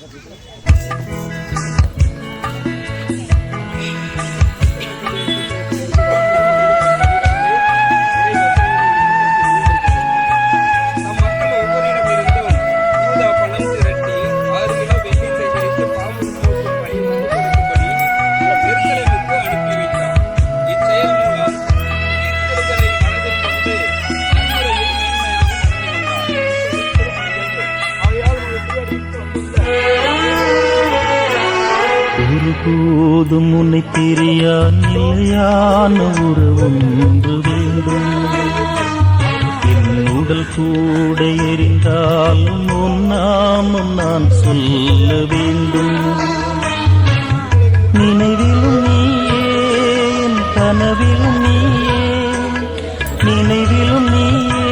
Vamos ver. ஒருபோதும் உன்னை பிரியா நிலையான உறவொன்று வேண்டும். என் உடல் கூட எரிந்தாலும் உன் நான் சொல்ல வேண்டும். நினைவிலும் நீயே என் கனவிலும் நீயே. நினைவிலும் நீயே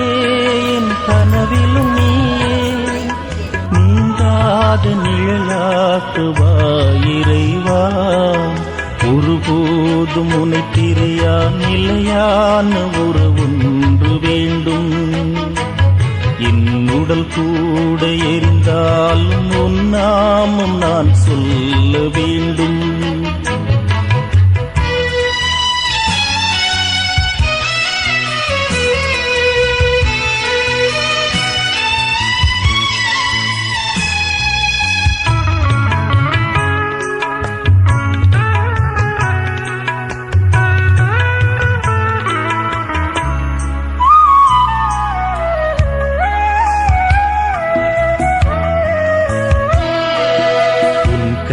என் கனவிலும் நீ நீங்காத நிழலாக்குவாயிரைவா ஒருபோதும் உனை பிரியா நிலையான உறவொன்று வேண்டும். என் உடல் கூட எரிந்தாலும் உன்னாமும் நான் சொல்ல வேண்டும்.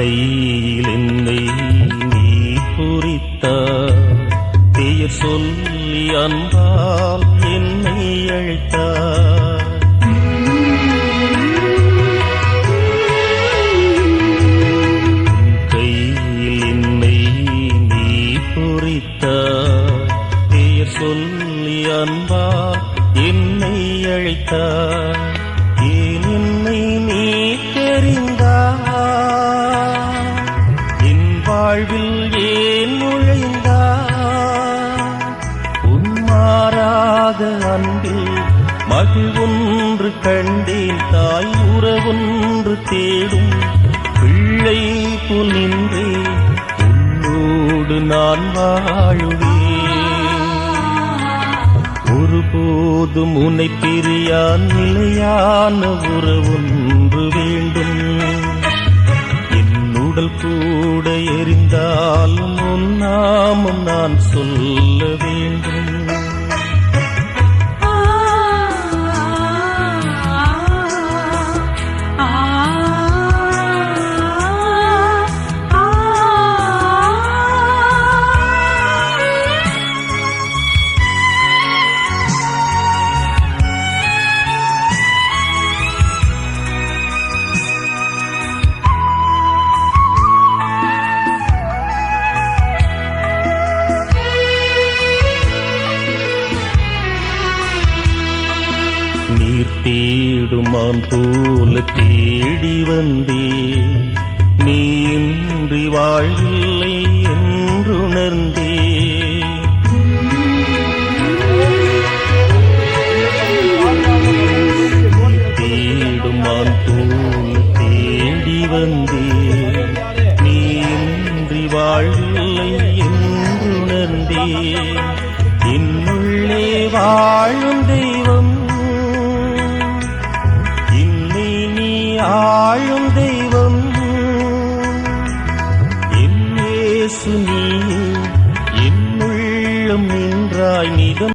கையில் என்னை நீ குறித்த பெயர் சொல்லி அன்பா மாறாத அன்பில் மகிழ்வொன்று கண்டேன் தாய் உறவொன்று தேடும். பிள்ளை புனின்றே உன்னோடு நான் வாழுவேன். ஒருபோதும் உன்னை பிரியான் நிலையான உறவொன்று வேண்டும். உடல் கூட எரிந்தாலும் உன் நாமம் நான் சொல்ல வேண்டும். தேடுமான் போல தேடி வந்தே நீ இன்றி வாழ்வில்லை என்றுணர்ந்தே தேடுமான் போல தேடி வந்தே நீ இன்றி வாழ்வில்லை என்றுணர்ந்தே என்னுள்ளே வாழும்